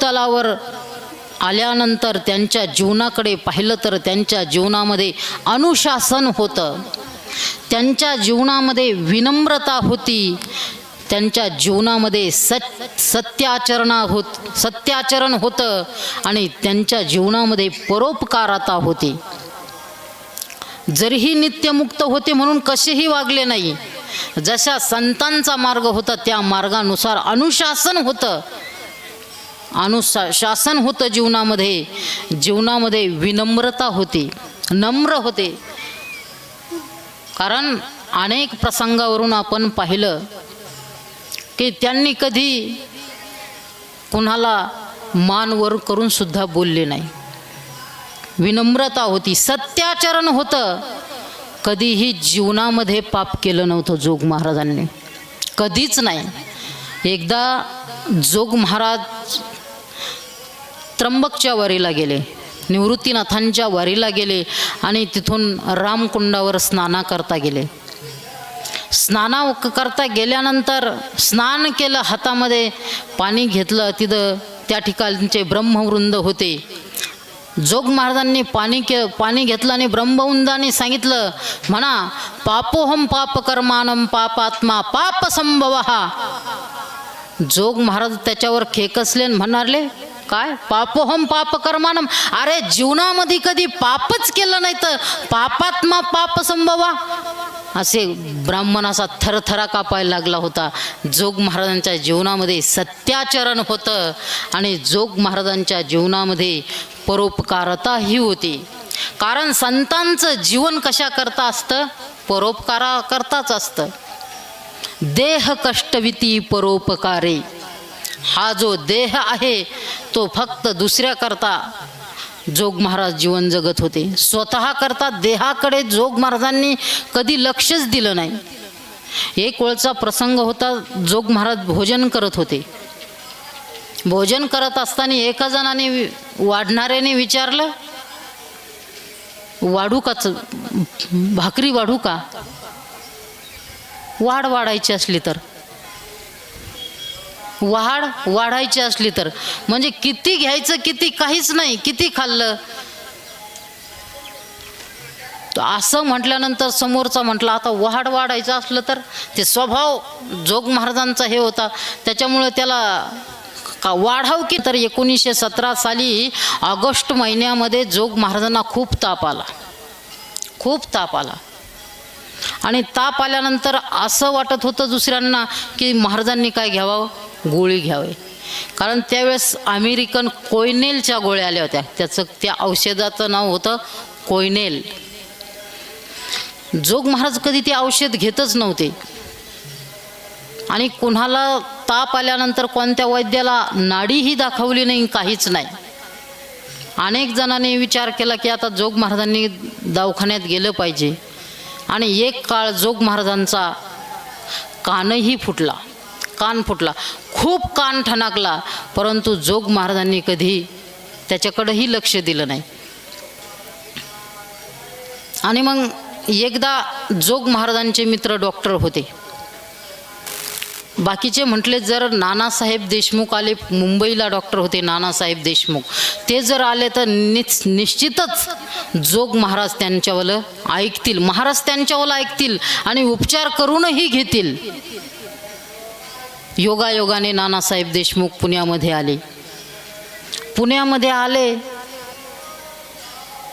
भूतलावर आल्यानंतर त्यांच्या जीवनाकडे पाहिलं तर त्यांच्या जीवनामध्ये अनुशासन होतं. त्यांच्या जीवनामध्ये विनम्रता होती. त्यांच्या जीवनामध्ये सत सत्याचरणा होत सत्याचरण होतं आणि त्यांच्या जीवनामध्ये परोपकारता होती. जरीही नित्यमुक्त होते म्हणून कसेही वागले नाही जशा संतांचा मार्ग होता त्या मार्गानुसार अनुशासन होतं. अनुशा शासन होतं जीवनामध्ये. जीवनामध्ये विनम्रता होती. नम्र होते. कारण अनेक प्रसंगावरून आपण पाहिलं की त्यांनी कधी कुणाला मानवर करून सुद्धा बोलले नाही. विनम्रता होती. सत्याचरण होतं. कधीही जीवनामध्ये पाप केलं नव्हतं जोग महाराजांनी. कधीच नाही. एकदा जोग महाराज त्र्यंबकच्या वारीला गेले. निवृत्तीनाथांच्या वारीला गेले आणि तिथून रामकुंडावर स्नाना करता गेले. स्नाना करता गेल्यानंतर स्नान केलं हातामध्ये पाणी घेतलं. तिथं त्या ठिकाणचे ब्रह्मवृंद होते. जोग महाराजांनी पाणी के पाणी घेतलं आणि ब्रह्मवृंदाने सांगितलं म्हणा पापोहम पापकर्मानम पापात्मा पाप संभव जोग महाराज त्याच्यावर खेकसले म्हणाले काय? पापहम पाप कर्मानम अरे जीवनामध्ये कधी पापच केलं नाही तर पापात्मा पाप संभवा. असे ब्राह्मणाचा थरथरा कापायला लागला होता. जोग महाराजांच्या जीवनामध्ये सत्याचरण होतं आणि जोग महाराजांच्या जीवनामध्ये परोपकारता ही होती. कारण संतांचं जीवन कशा करता असतं? परोपकारा करताच असतं. देह कष्टविती परोपकारे. हा जो देह आहे तो फक्त दुसऱ्याकरता जोग महाराज जीवन जगत होते. स्वतः करता देहाकडे जोग महाराजांनी कधी लक्षच दिलं नाही. एक वेळचा प्रसंग होता जोग महाराज भोजन करत होते. भोजन करत असताना एका जणाने वाढणाऱ्याने विचारलं वाढू काच भाकरी वाढू का? वाढ वाढायची असली तर. वाढ वाढायची असली तर. म्हणजे किती घ्यायचं किती काहीच नाही किती खाल्लं? असं म्हटल्यानंतर समोरचा म्हटलं आता वाढ वाढायचं असलं तर ते स्वभाव जोग महाराजांचा हे होता. त्याच्यामुळे त्याला का वाढाव की तर एकोणीसशे सतरा साली ऑगस्ट महिन्यामध्ये जोग महाराजांना खूप ताप आला. खूप ताप आला. आणि ताप आल्यानंतर असं वाटत होतं दुसऱ्यांना की महाराजांनी काय घ्यावं? गोळी घ्यावे. कारण त्यावेळेस अमेरिकन कोयनेलच्या गोळ्या आल्या होत्या. त्याचं त्या औषधाचं नाव होतं कोयनेल. जोग महाराज कधी ते औषध घेतच नव्हते. आणि कुणाला ताप आल्यानंतर कोणत्या वैद्याला नाडीही दाखवली नाही काहीच नाही. अनेक जणांनी विचार केला की आता जोग महाराजांनी दवाखान्यात गेलं पाहिजे. आणि एक काळ जोग महाराजांचा कानही फुटला. कान फुटला. खूप कान ठणकला परंतु जोग महाराजांनी कधी त्याच्याकडंही लक्ष दिलं नाही. आणि मग एकदा जोग महाराजांचे मित्र डॉक्टर होते. बाकीचे म्हटले जर नानासाहेब देशमुख आले मुंबईला डॉक्टर होते नानासाहेब देशमुख. ते जर आले तर निच निश्चितच जोग महाराज त्यांच्यावालं ऐकतील महाराज त्यांच्यावालं ऐकतील आणि उपचार करूनही घेतील. योगायोगाने नानासाहेब देशमुख पुण्यामध्ये आले. पुण्यामध्ये आले.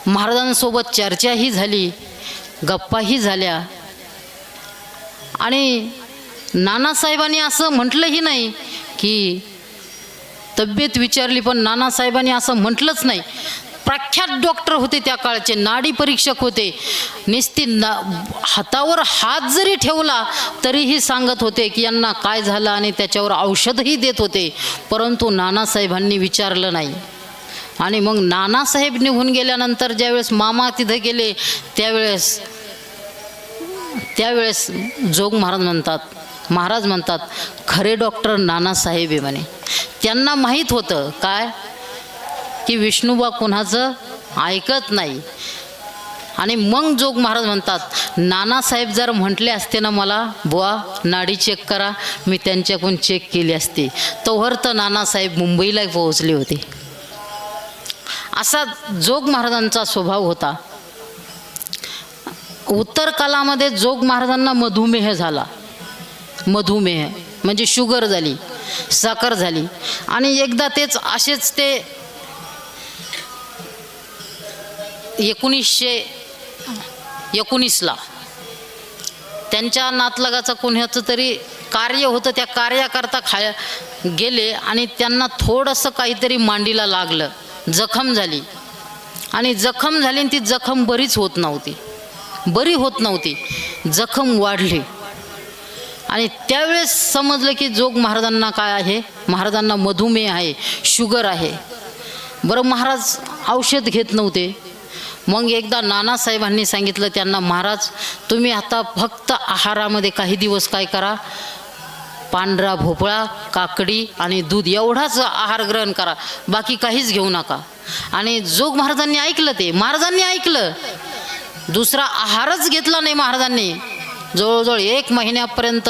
महाराजांसोबत चर्चाही झाली. गप्पाही झाल्या. आणि नानासाहेबांनी असं म्हटलंही नाही की तब्येत विचारली पण नानासाहेबांनी असं म्हटलंच नाही. प्रख्यात डॉक्टर होते त्या काळचे नाडी परीक्षक होते. निस्ती ना हातावर हात जरी ठेवला तरीही सांगत होते की यांना काय झालं आणि त्याच्यावर औषधही देत होते. परंतु नानासाहेबांनी विचारलं नाही. आणि मग नानासाहेब निघून गेल्यानंतर ज्यावेळेस मामा तिथं गेले त्यावेळेस त्यावेळेस जोग महाराज म्हणतात महाराज म्हणतात खरे डॉक्टर नानासाहेब आहे म्हणे. त्यांना माहीत होतं काय? की विष्णूबा कुणाचं ऐकत नाही. आणि मग जोग महाराज म्हणतात नानासाहेब जर म्हटले असते ना मला बुवा नाडी चेक करा मी त्यांच्याकडून चेक केली असती. तोवर तर नानासाहेब मुंबईला पोहोचले होते. असा जोग महाराजांचा स्वभाव होता. उत्तर कालामध्ये जोग महाराजांना मधुमेह झाला. मधुमेह म्हणजे शुगर झाली साखर झाली. आणि एकदा तेच असेच ते एकोणीसशे एकोणीसला. त्यांच्या नातलगाचं कोणाचं तरी कार्य होतं त्या कार्याकरता खाय गेले आणि त्यांना थोडंसं काहीतरी मांडीला लागलं. जखम झाली. आणि जखम झाली आणि ती जखम बरीच होत नव्हती. बरी होत नव्हती. जखम वाढली. आणि त्यावेळेस समजलं की जोग महाराजांना काय आहे? महाराजांना मधुमेह आहे शुगर आहे. बरं महाराज औषध घेत नव्हते. मग एकदा नानासाहेबांनी सांगितलं त्यांना महाराज तुम्ही आता फक्त आहारामध्ये काही दिवस काय करा? पांढरा भोपळा काकडी आणि दूध एवढाच आहार ग्रहण करा. बाकी काहीच घेऊ नका. आणि जोग महाराजांनी ऐकलं ते. महाराजांनी ऐकलं. दुसरा आहारच घेतला नाही महाराजांनी. जवळजवळ एक महिन्यापर्यंत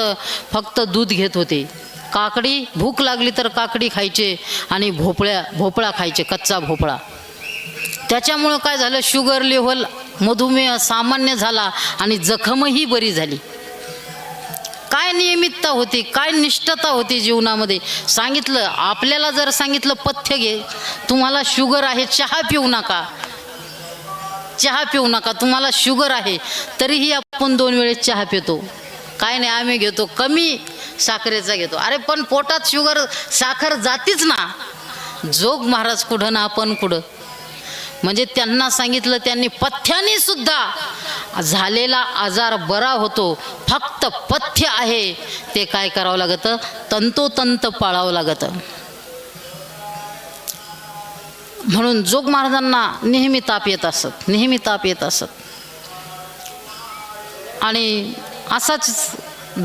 फक्त दूध घेत होते. काकडी भूक लागली तर काकडी खायचे आणि भोपळ्या भोपळा खायचे कच्चा भोपळा. त्याच्यामुळं काय झालं? शुगर लेव्हल मधुमेह सामान्य झाला आणि जखमही बरी झाली. काय नियमितता होती? काय निष्ठता होती जीवनामध्ये? सांगितलं आपल्याला जर सांगितलं पथ्य घे. तुम्हाला शुगर आहे चहा पिऊ नका. चहा पिऊ नका. तुम्हाला शुगर आहे तरीही आपण दोन वेळेस चहा पितो. काय नाही आम्ही घेतो. कमी साखरेचा घेतो. अरे पण पोटात शुगर साखर जातीच ना. जोग महाराज कुठं ना आपण कुठं. म्हणजे त्यांना सांगितलं त्यांनी पथ्याने सुद्धा झालेला आजार बरा होतो. फक्त पथ्य आहे. ते काय करावं लागतं? तंतोतंत पाळावं लागतं. म्हणून जोग महाराजांना नेहमी ताप येत असत. नेहमी ताप येत असत. आणि असाच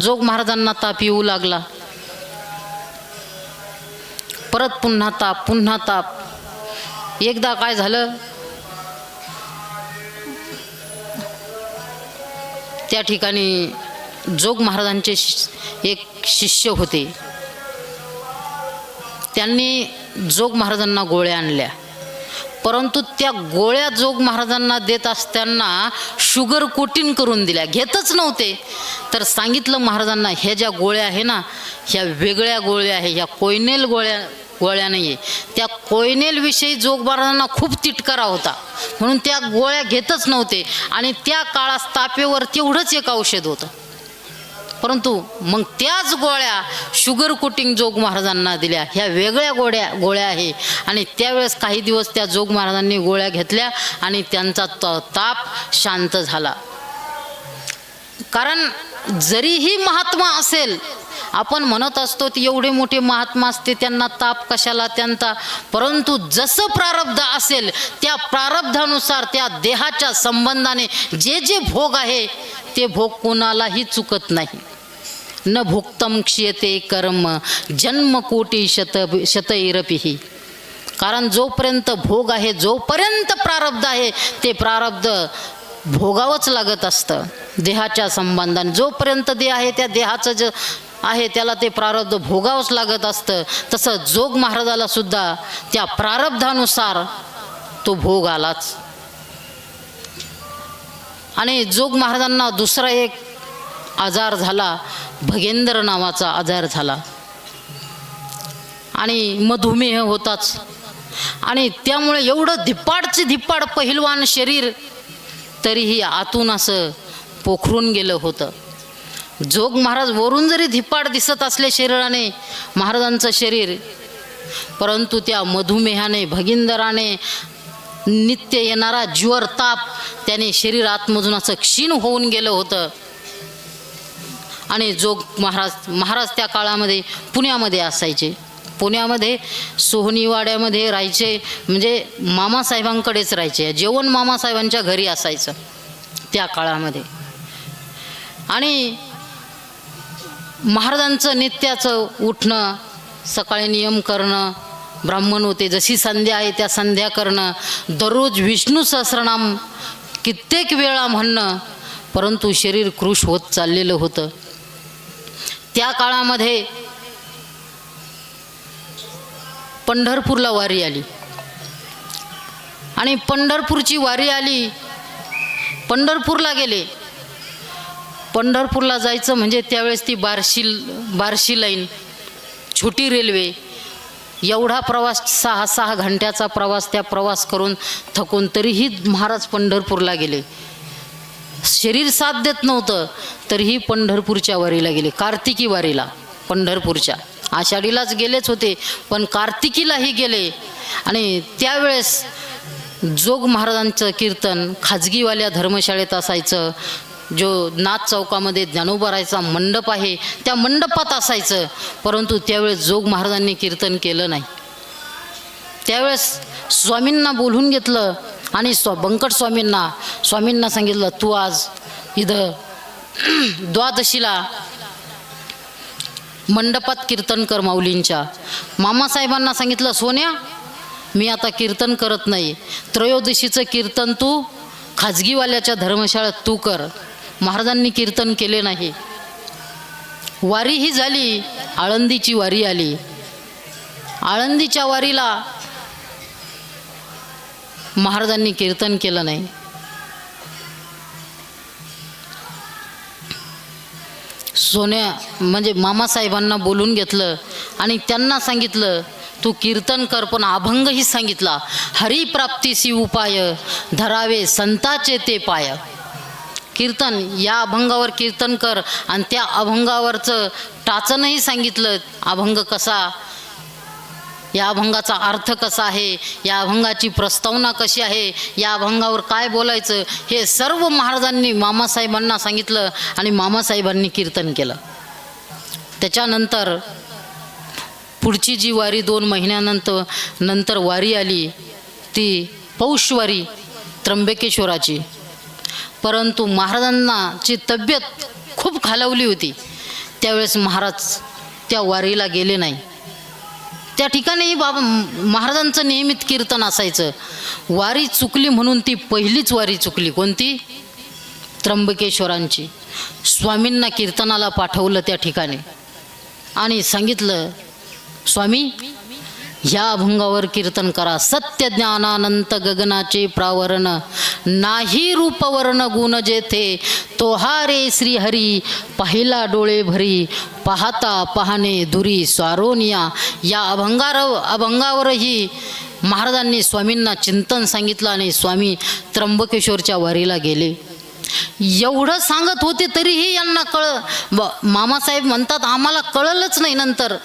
जोग महाराजांना ताप येऊ लागला. परत पुन्हा ताप पुन्हा ताप. एकदा काय झालं? त्या ठिकाणी जोग महाराजांचे शिष- एक शिष्य होते. त्यांनी जोग महाराजांना गोळ्या आणल्या. परंतु त्या गोळ्या जोग महाराजांना देत असताना शुगर कोटीन करून दिल्या. घेतच नव्हते. तर सांगितलं महाराजांना ह्या ज्या गोळ्या आहे ना ह्या वेगळ्या गोळ्या आहे ह्या कोयनेल गोळ्या गोळ्या नाही आहे त्या कोयनेलविषयी जोगबारांना खूप तिटकारा होता. म्हणून त्या गोळ्या घेतच नव्हते. आणि त्या काळात तापेवर तेवढंच एक औषध होतं. परंतु मग त्याच गोळ्या शुगर कोटिंग जोग महाराजांना दिल्या. ह्या वेगळ्या गोळ्या गोळ्या आहे. आणि त्यावेळेस काही दिवस त्या जोग महाराजांनी गोळ्या घेतल्या आणि त्यांचा त ताप शांत झाला. कारण जरीही महात्मा असेल आपण म्हणत असतो ती एवढे मोठे महात्मा असते त्यांना ताप कशाला त्यांचा परंतु जसं प्रारब्ध असेल त्या प्रारब्धानुसार त्या देहाच्या संबंधाने जे जे भोग आहे ते भोग कोणालाही चुकत नाही. न भुक्तम क्षीयते कर्म जन्मकोटी शत शतैरपीही. कारण जोपर्यंत भोग आहे जोपर्यंत प्रारब्ध आहे ते प्रारब्ध भोगावंच लागत असतं देहाच्या संबंधाने. जोपर्यंत देह आहे त्या देहाचं ज आहे त्याला ते प्रारब्ध भोगावंच लागत असतं. तसं जोग महाराजाला सुद्धा त्या प्रारब्धानुसार तो भोग आलाच. आणि जोग महाराजांना दुसरा एक आजार झाला भगेंद्र नावाचा आजार झाला. आणि मधुमेह होताच. आणि त्यामुळे एवढं धिप्पाडचे धिप्पाड पहिलवान शरीर तरीही आतून असं पोखरून गेलं होतं. जोग महाराज वरून जरी धिप्पाड दिसत असले शरीराने महाराजांचं शरीर परंतु त्या मधुमेहाने भगिंदराने नित्य येणारा ज्वर ताप त्याने शरीर आतमधून असं क्षीण होऊन गेलं होतं. आणि जोग महाराज महाराज त्या काळामध्ये पुण्यामध्ये असायचे. पुण्यामध्ये सोहनीवाड्यामध्ये राहायचे म्हणजे मामासाहेबांकडेच राहायचे. जेवण मामासाहेबांच्या घरी असायचं त्या काळामध्ये. आणि महाराजांचं नित्याचं उठणं सकाळी नियम करणं ब्राह्मण होते जशी संध्या आहे त्या संध्या करणं दररोज विष्णू सहस्रनाम कित्येक वेळा म्हणणं परंतु शरीर कृश होत चाललेलं होतं. त्या काळामध्ये पंढरपूरला वारी आली. आणि पंढरपूरची वारी आली पंढरपूरला गेले. पंढरपूरला जायचं म्हणजे त्यावेळेस ती बार्शी बार्शी लाईन छोटी रेल्वे. एवढा प्रवास सहा सहा घंट्याचा प्रवास त्या प्रवास करून थकून तरीही महाराज पंढरपूरला गेले. शरीर साथ देत नव्हतं तरीही पंढरपूरच्या वारीला गेले कार्तिकी वारीला पंढरपूरच्या. आषाढीलाच गेलेच होते पण कार्तिकीलाही गेले. आणि त्यावेळेस जोग महाराजांचं कीर्तन खाजगीवाल्या धर्मशाळेत असायचं जो नाथ चौकामध्ये ज्ञानोबारायचा मंडप आहे त्या मंडपात असायचं. परंतु त्यावेळेस जोग महाराजांनी कीर्तन केलं नाही. त्यावेळेस स्वामींना बोलून घेतलं आणि स्व बंकट स्वामींना स्वामींना सांगितलं तू आज इथं द्वादशीला मंडपात कीर्तन कर माऊलींच्या. मामासाहेबांना सांगितलं सोन्या मी आता कीर्तन करत नाही. त्रयोदशीचं कीर्तन तू खाजगीवाल्याच्या धर्मशाळेत तू कर. महाराजांनी कीर्तन केले नाही. वारी ही झाली आळंदीची वारी आली. आळंदीच्या वारीला महाराजांनी कीर्तन केलं नाही. सोन्या म्हणजे मामासाहेबांना बोलून घेतलं आणि त्यांना सांगितलं तू कीर्तन कर पण अभंगही सांगितला. हरिप्राप्तीसी उपाय धरावे संताचे ते पाय. कीर्तन या अभंगावर कीर्तन कर आणि त्या अभंगावरचं टाचनही सांगितलं अभंग कसा? या अभंगाचा अर्थ कसा आहे? या अभंगाची प्रस्तावना कशी आहे? या अभंगावर काय बोलायचं? हे सर्व महाराजांनी मामासाहेबांना सांगितलं आणि मामासाहेबांनी कीर्तन केलं. त्याच्यानंतर पुढची जी वारी दोन महिन्यानंतर नंतर वारी आली ती पौषवारी त्र्यंबकेश्वराची. परंतु महाराजांनाची तब्येत खूप खालावली होती त्यावेळेस महाराज त्या वारीला गेले नाही. त्या ठिकाणी बाबा महाराजांचं नियमित कीर्तन असायचं. वारी चुकली म्हणून ती पहिलीच वारी चुकली. कोणती? त्र्यंबकेश्वरांची. स्वामींना कीर्तनाला पाठवलं त्या ठिकाणी. आणि सांगितलं स्वामी ह्या अभंगावर कीर्तन करा. सत्य ज्ञानानंत गगनाचे प्रावरण नाही रूपवर्ण गुण जेथे तो हा रे श्रीहरी पाहिला डोळे भरी पाहता पाहणे दुरी स्वारोनिया. या अभंगार अभंगावरही महाराजांनी स्वामींना चिंतन सांगितलं आणि स्वामी त्र्यंबकेश्वरच्या वारीला गेले. एवढं सांगत होते तरीही यांना कळ ब मामासाहेब म्हणतात आम्हाला कळलंच नाही नंतर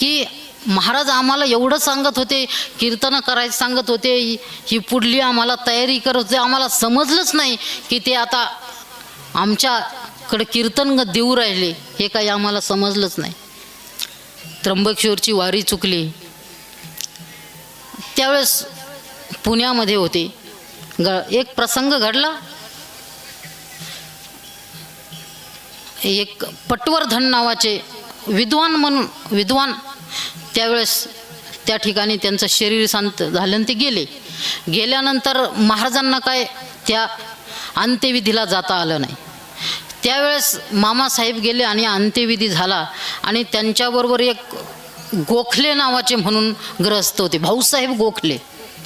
की महाराज आम्हाला एवढं सांगत होते कीर्तनं करायचं सांगत होते ही- ही पुढली आम्हाला तयारी करत होते. आम्हाला समजलंच नाही की ते आता आमच्याकडे कीर्तन देऊ राहिले हे काही आम्हाला समजलंच नाही. त्र्यंबकेश्वरची वारी चुकली. त्यावेळेस पुण्यामध्ये होते. ग एक प्रसंग घडला. एक पटवर्धन नावाचे विद्वान म्हणून विद्वान त्यावेळेस त्या ठिकाणी त्यांचं शरीर शांत झालं आणि ते गेले. गेल्यानंतर महाराजांना काय त्या अंत्यविधीला जाता आलं नाही. त्यावेळेस मामासाहेब गेले आणि अंत्यविधी झाला आणि त्यांच्याबरोबर एक गोखले नावाचे म्हणून ग्रस्त होते. भाऊसाहेब गोखले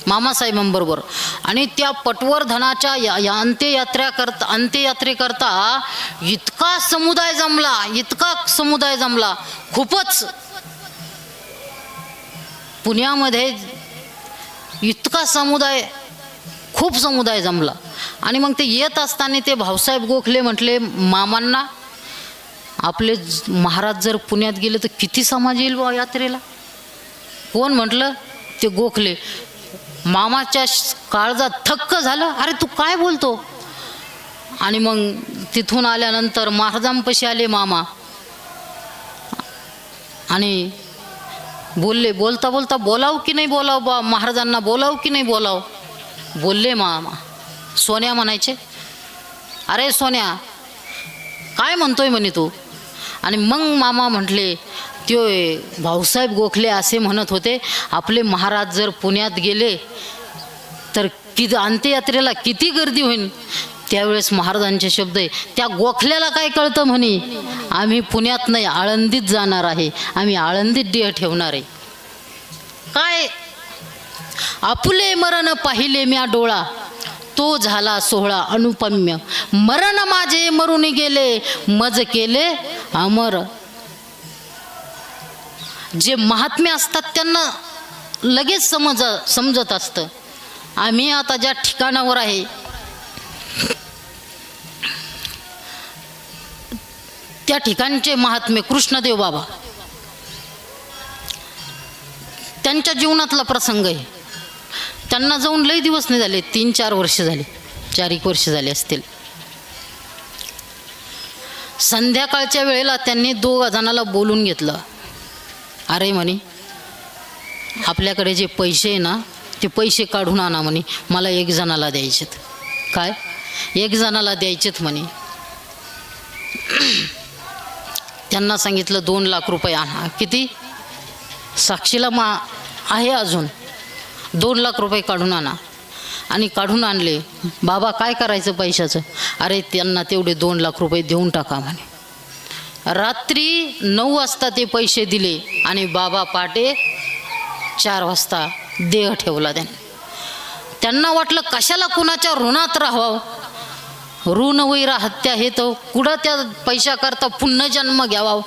मामासाहेबांबरोबर. आणि त्या पटवर्धनाच्या या या अंत्ययात्रा करता अंत्ययात्रेकरता इतका समुदाय जमला इतका समुदाय जमला. खूपच पुण्यामध्ये इतका समुदाय खूप समुदाय जमला. आणि मग ते येत असताना ते भाऊसाहेब गोखले म्हटले मामांना आपले महाराज जर पुण्यात गेले तर किती समाज येईल बा यात्रेला? कोण म्हटलं? ते गोखले. मामाच्या श- काळजात थक्क झालं. अरे तू काय बोलतो? आणि मग तिथून आल्यानंतर महाराजांपाशी आले मामा. आणि बोलले बोलता बोलता बोलाव की नाही बोलाव बा? महाराजांना बोलाव की नाही बोलाव? बोलले मामा. सोन्या म्हणायचे अरे सोन्या काय म्हणतोय म्हणे तू? आणि मग मामा म्हटले त्यो भाऊसाहेब गोखले असे म्हणत होते आपले महाराज जर पुण्यात गेले तर किती अंत्ययात्रेला किती गर्दी होईल त्यावेळेस महाराजांचे शब्द आहे त्या गोखल्याला काय कळतं म्हणे? आम्ही पुण्यात नाही आळंदीत जाणार आहे. आम्ही आळंदीत देह ठेवणार आहे. काय? आपुले मरण पाहिले म्या डोळा. तो झाला सोहळा अनुपम्य. मरण माझे मरून गेले मज केले अमर. जे महात्मे असतात त्यांना लगेच समज समजत असतं. आम्ही आता ज्या ठिकाणावर आहे त्या ठिकाणचे महात्मे कृष्णदेव बाबा. त्यांच्या जीवनातला प्रसंग आहे. त्यांना जाऊन लई दिवस नाही झाले तीन चार वर्ष झाले चार एक वर्ष झाले असतील. संध्याकाळच्या वेळेला त्यांनी दोघा जणाला बोलून घेतलं. अरे म्हणे आपल्याकडे जे पैसे आहे ना ते पैसे काढून आणा म्हणे मला एक जणाला द्यायचेत. काय? एक जणाला द्यायचेत म्हणे. त्यांना सांगितलं दोन लाख रुपये आणा. किती? साक्षीला मा आहे अजून. दोन लाख रुपये काढून आणा. आणि काढून आणले. बाबा काय करायचं पैशाचं? अरे त्यांना तेवढे दोन लाख रुपये देऊन टाका म्हणे. रात्री नऊ वाजता ते पैसे दिले आणि बाबा पाटे चार वाजता देह ठेवला त्याने. त्यांना वाटलं कशाला कुणाच्या ऋणात राहावं? ऋण वैरा हत्या हे तर कुठं त्या पैशाकरता पुन्हा जन्म घ्यावा?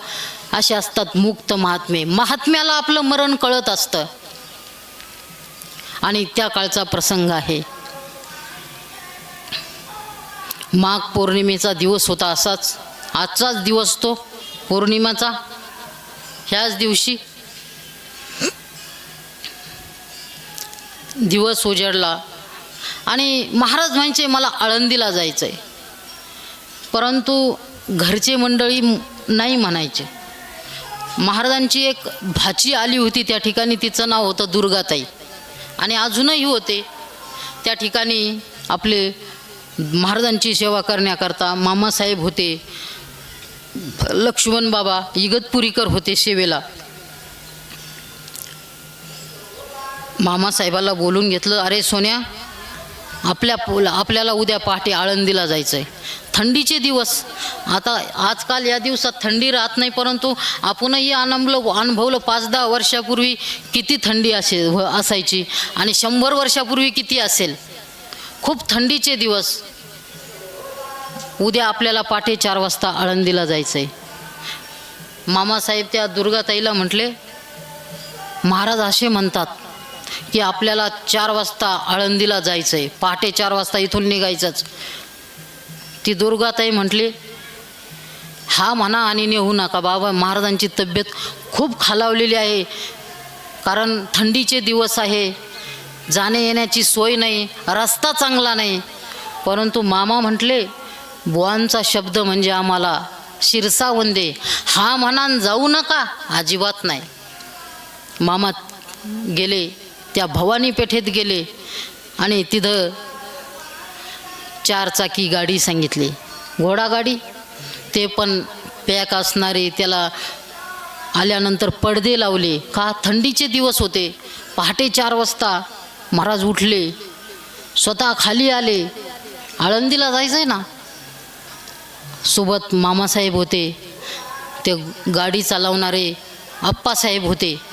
असे असतात मुक्त महात्मे. महात्म्याला आपलं मरण कळत असतं. आणि त्या काळचा प्रसंग आहे. माघ पौर्णिमेचा दिवस होता असाच. आजचाच दिवस तो पौर्णिमाचा. ह्याच दिवशी दिवस उजडला. आणि महाराज म्हणजे मला आळंदीला जायचं आहे परंतु घरचे मंडळी नाही म्हणायचे. महाराजांची एक भाची आली होती त्या ठिकाणी तिचं नाव होतं दुर्गाताई. आणि अजूनही होते. त्या ठिकाणी आपले महाराजांची सेवा करण्याकरता मामासाहेब होते. लक्ष्मण बाबा इगतपुरीकर होते सेवेला. मामासाहेबाला बोलून घेतलं अरे सोन्या आपल्या पोला आपल्याला उद्या पहाटे आळंदीला जायचं आहे थंडीचे दिवस. आता आजकाल या दिवसात थंडी राहत नाही परंतु आपणही अनुभवलं अनुभवलं पाच दहा वर्षापूर्वी किती थंडी असे व- असायची आणि शंभर वर्षापूर्वी किती असेल. खूप थंडीचे दिवस. उद्या आपल्याला पाटे चार वाजता आळंदीला जायचं आहे मामासाहेब त्या दुर्गाताईला म्हटले महाराज असे म्हणतात की आपल्याला चार वाजता आळंदीला जायचं आहे पहाटे चार वाजता इथून निघायचंच. ती दुर्गाताई म्हटली हा म्हणा आणि नेऊ नका बाबा महाराजांची तब्येत खूप खालावलेली आहे. कारण थंडीचे दिवस आहे. जाणे येण्याची सोय नाही. रस्ता चांगला नाही. परंतु मामा म्हटले बुवांचा शब्द म्हणजे आम्हाला शिरसा वंदे हा म्हणान जाऊ नका अजिबात नाही. मामा गेले. त्या भवानी पेठेत गेले आणि तिथं चारचाकी गाडी सांगितली. घोडागाडी ते पण पॅक असणारे त्याला आल्यानंतर पडदे लावले. का? थंडीचे दिवस होते. पहाटे चार वाजता महाराज उठले. स्वतः खाली आले. आळंदीला जायचं आहे ना? सोबत मामासाहेब होते. ते गाडी चालवणारे आप्पासाहेब होते.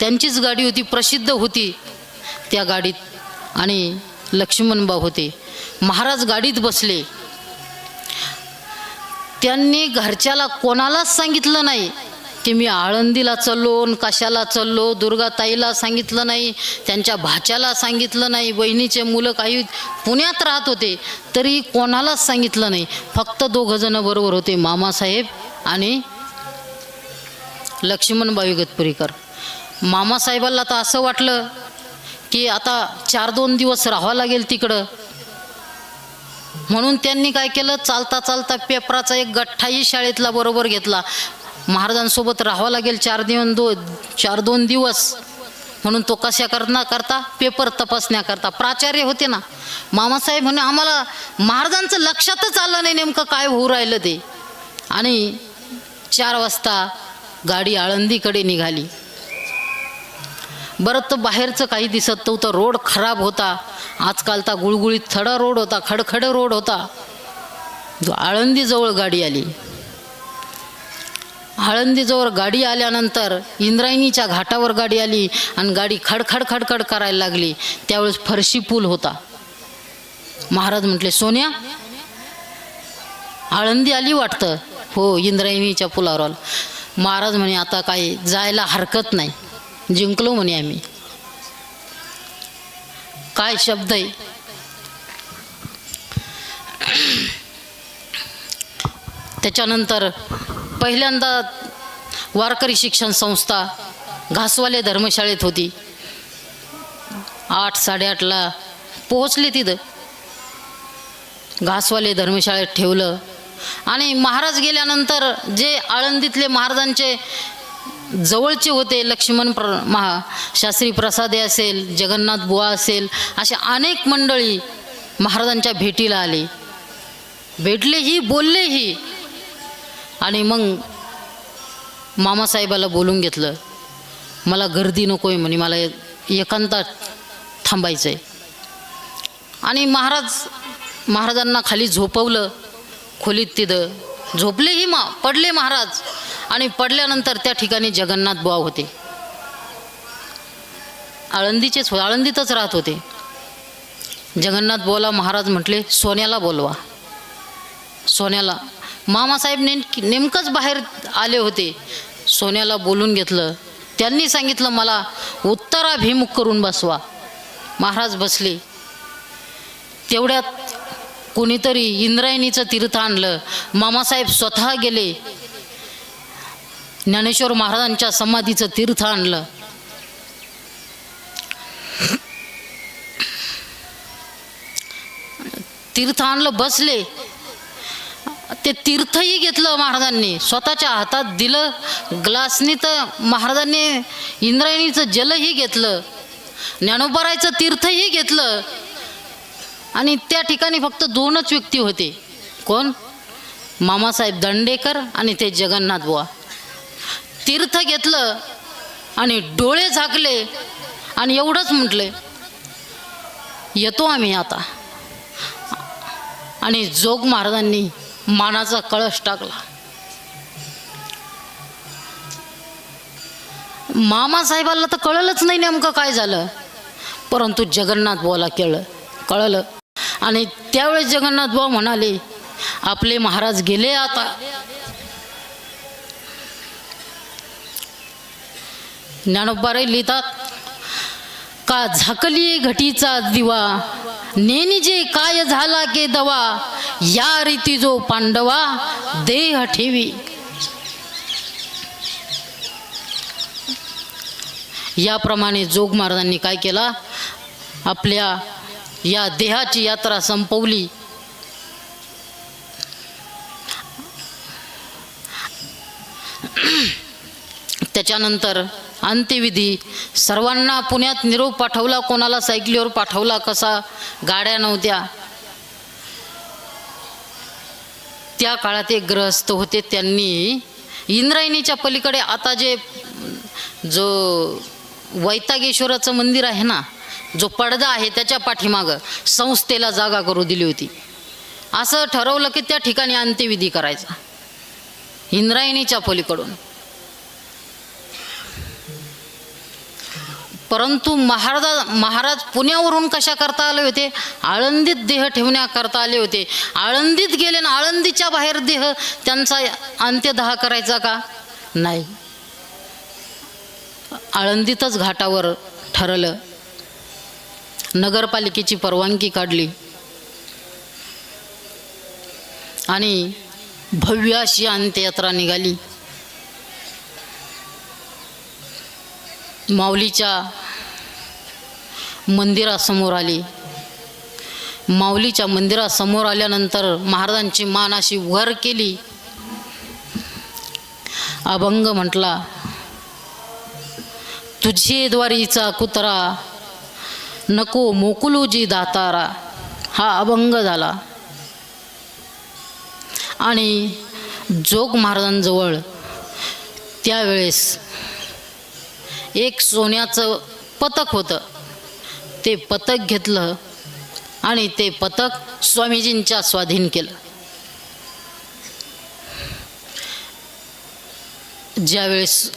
त्यांचीच गाडी होती प्रसिद्ध होती त्या गाडीत. आणि लक्ष्मणबाब होते. महाराज गाडीत बसले. त्यांनी घरच्याला कोणालाच सांगितलं नाही की मी आळंदीला चाललो कशाला चाललो दुर्गाताईला सांगितलं नाही त्यांच्या भाच्याला सांगितलं नाही बहिणीचे मुलं काही पुण्यात राहत होते तरी कोणालाच सांगितलं नाही. फक्त दोघंजणं बरोबर होते मामासाहेब आणि लक्ष्मणबाई गतपुरीकर. मामासाहेबाला तर असं वाटलं की आता चार दोन दिवस राहावं लागेल तिकडं. म्हणून त्यांनी काय केलं? चालता चालता पेपराचा एक गठ्ठाही शाळेतला बरोबर घेतला. महाराजांसोबत राहावं लागेल चार दिवस दो चार दोन दिवस. म्हणून तो कशा करता करता? पेपर तपासण्याकरता प्राचार्य होते ना. मामासाहेब म्हणे आम्हाला महाराजांचं लक्षातच आलं नाही नेमकं काय होऊ राहिलं ते. आणि चार वाजता गाडी आळंदीकडे निघाली. बरं तर बाहेरचं काही दिसत नव्हतं. रोड खराब होता. आजकाल तर गुळगुळीत थडा रोड होता खडखड रोड होता. जो आळंदीजवळ गाडी आली. आळंदीजवळ गाडी आल्यानंतर इंद्रायणीच्या घाटावर गाडी आली आणि गाडी खडखड खडखड करायला लागली. त्यावेळेस फरशी पूल होता. महाराज म्हटले सोन्या आळंदी आली वाटतं? हो इंद्रायणीच्या पुलावर महाराज म्हणे आता काही जायला हरकत नाही. जिंकलो म्हणे आम्ही. काय शब्द आहे? त्याच्यानंतर पहिल्यांदा वारकरी शिक्षण संस्था घासवाले धर्मशाळेत होती. आठ साडेआठला पोहोचले तिथं. घासवाले धर्मशाळेत ठेवलं. आणि महाराज गेल्यानंतर जे आळंदीतले महाराजांचे जवळचे होते लक्ष्मण प्र महा शास्त्री प्रसादे असेल जगन्नाथ बुवा असेल अशा अनेक मंडळी महाराजांच्या भेटीला आले. भेटलेही बोललेही आणि मग मामासाहेबाला बोलून घेतलं मला गर्दी नको आहे म्हणे मला एकांतात थांबायचं आहे आणि महाराज महाराजांना खाली झोपवलं खोलीत तिथं. झोपलेही मा पडले महाराज. आणि पडल्यानंतर त्या ठिकाणी जगन्नाथ बुवा होते. आळंदीचेच आळंदीतच राहत होते. जगन्नाथ बुवाला महाराज म्हटले सोन्याला बोलवा. सोन्याला मामासाहेब नेम नेमकंच बाहेर आले होते. सोन्याला बोलून घेतलं. त्यांनी सांगितलं मला उत्तराभिमुख करून बसवा. महाराज बसले. तेवढ्यात कोणीतरी इंद्रायणीचं तीर्थ आणलं. मामासाहेब स्वतः गेले. ज्ञानेश्वर महाराजांच्या समाधीचं तीर्थ आणलं. तीर्थ आणलं बसले. ते तीर्थही घेतलं महाराजांनी. स्वतःच्या हातात दिलं ग्लासनी तर महाराजांनी इंद्रायणीचं जलही घेतलं. ज्ञानोबरायचं तीर्थही घेतलं. आणि त्या ठिकाणी फक्त दोनच व्यक्ती होते. कोण? मामासाहेब दंडेकर आणि ते जगन्नाथ बुवा. तीर्थ घेतलं आणि डोळे झाकले आणि एवढंच म्हटले येतो आम्ही आता. आणि जोग महाराजांनी मानाचा कळश टाकला. मामासाहेबाला तर कळलंच नाही नेमकं काय झालं परंतु जगन्नाथ बुवाला केलं कळलं. आणि त्यावेळेस जगन्नाथ बुवा म्हणाले आपले महाराज गेले आता. ज्ञानोबाराई लिहितात का झाकली घटीचा दिवा? नेनी जे काय झाला के दवा? या रीती जो पांडवा देह ठेवी. याप्रमाणे जोग महाराजांनी काय केला? आपल्या या देहाची यात्रा संपवली. त्याच्यानंतर अंत्यविधी. सर्वांना पुण्यात निरोप पाठवला कोणाला सायकलीवर पाठवला कसा? गाड्या नव्हत्या. त्या काळात एक ग्रहस्थ होते त्यांनी. इंद्रायणीच्या पलीकडे आता जे जो वैतागेश्वराचं मंदिर आहे ना जो पडदा आहे त्याच्या पाठीमागं संस्थेला जागा करू दिली होती. असं ठरवलं की त्या ठिकाणी अंत्यविधी करायचा. इंद्रायणीच्या पलीकडून. परंतु महाराजा महाराज पुण्यावरून कशा करता आले होते? आळंदीत देह ठेवण्याकरता आले होते. आळंदीत गेले ना आळंदीच्या बाहेर देह त्यांचा अंत्यदाह करायचा का? नाही. आळंदीतच घाटावर ठरलं. नगरपालिकेची परवानगी काढली. आणि भव्य अशी अंत्ययात्रा निघाली. माऊलीच्या मंदिरासमोर आली. माऊलीच्या मंदिरासमोर आल्यानंतर महाराजांची मान अशी वर केली. अभंग म्हटला तुझे द्वारीचा कुत्रा नको मोकुलूजी दातारा. हा अभंग झाला. आणि जोग महाराजांजवळ त्यावेळेस एक सोन्याचं पथक होतं. ते पथक घेतलं आणि ते पथक स्वामीजींच्या स्वाधीन केलं. ज्यावेळेस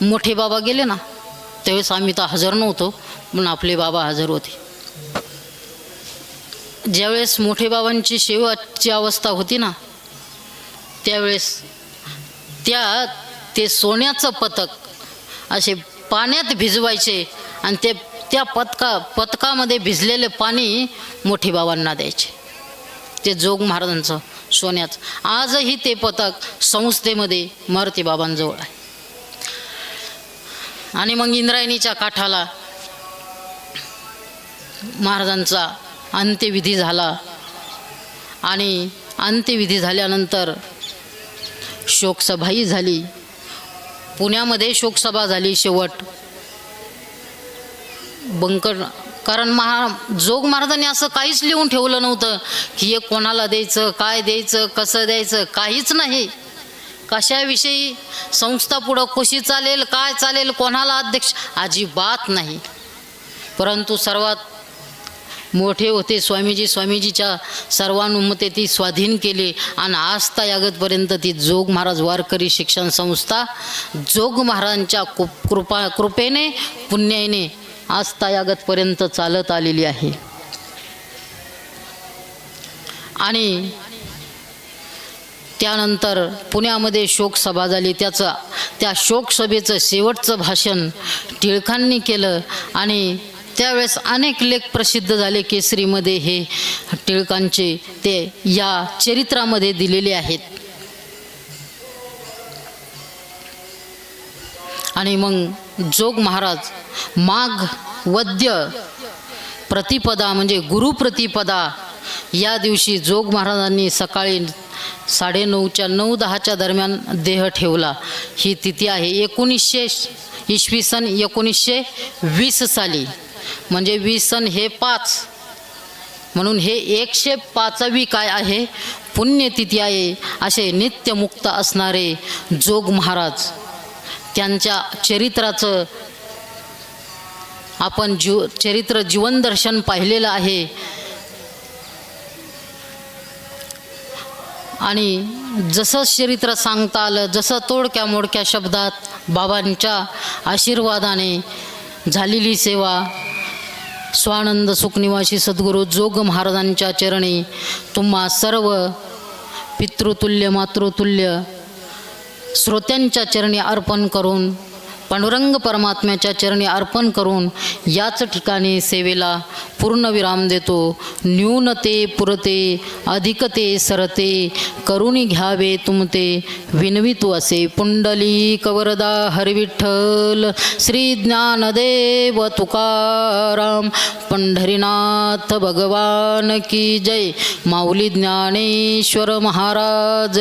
मोठे बाबा गेले ना त्यावेळेस आम्ही तर हजर नव्हतो पण आपले बाबा हजर होते. ज्यावेळेस मोठे बाबांची शेवटची अवस्था होती ना त्यावेळेस त्या ते सोन्याचं पथक असे पाण्यात भिजवायचे आणि ते त्या पथका पथकामध्ये भिजलेले पाणी मोठी बाबांना द्यायचे. ते जोग महाराजांचं सोन्याचं. आजही ते पथक संस्थेमध्ये मारुती बाबांजवळ आहे. आणि मग इंद्रायणीच्या काठाला महाराजांचा अंत्यविधी झाला. आणि अंत्यविधी झाल्यानंतर शोकसभाही झाली. पुण्यामध्ये शोकसभा झाली शेवट. बंकर कारण महा जोग महाराजांनी असं काहीच लिहून ठेवलं नव्हतं की हे कोणाला द्यायचं काय द्यायचं कसं द्यायचं काहीच नाही. कशाविषयी संस्था पुढं कशी चालेल काय चालेल कोणाला अध्यक्ष अजिबात नाही. परंतु सर्वात मोठे होते. स्वामीजी स्वामीजीच्या सर्वानुमते ती स्वाधीन केली आणि आस्था यागतपर्यंत ती जोग महाराज वारकरी शिक्षण संस्था जोग महाराजांच्या कृप- कृपा कृपेने पुण्याने आस्था यागतपर्यंत चालत आलेली आहे. आणि त्यानंतर पुण्यामध्ये शोकसभा झाली. त्याचं त्या शोकसभेचं शेवटचं भाषण टिळकांनी केलं आणि त्यावेळेस अनेक लेख प्रसिद्ध झाले केसरीमध्ये हे टिळकांचे ते या चरित्रामध्ये दिलेले आहेत. आणि मग जोग महाराज माघ वद्य प्रतिपदा म्हणजे गुरुप्रतिपदा या दिवशी जोग महाराजांनी सकाळी साडेनऊच्या नऊ दहाच्या दरम्यान देह ठेवला. ही तिथी आहे एकोणीसशे इसवी सन एकोणीसशे वीस साली. म्हणजे वीस सन हे पाच. म्हणून हे एकशे पाचवी काय आहे? पुण्यतिथी आहे. असे नित्यमुक्त असणारे जोग महाराज. त्यांच्या चरित्राचं आपण जीव चरित्र जीवनदर्शन पाहिलेलं आहे. आणि जसं चरित्र सांगता आलं जसं तोडक्या मोडक्या शब्दात बाबांच्या आशीर्वादाने झालेली सेवा स्वानंद सुखनिवासी सद्गुरू जोग महाराजांच्या चरणी तुम्हा सर्व पितृतुल्य मातृतुल्य श्रोत्यांच्या चरणी अर्पण करून पांडुरंग परमात्म्याच्या चरणी अर्पण करून याच ठिकाणी सेवेला पूर्णविराम देतो. न्यूनते पुरते अधिकते सरते करुणी घ्यावे तुमते विनवितो असे पुंडली कवरदा हरविठ्ठल श्री ज्ञानदेव तुकाराम पंढरीनाथ भगवान की जय माऊली ज्ञानेश्वर महाराज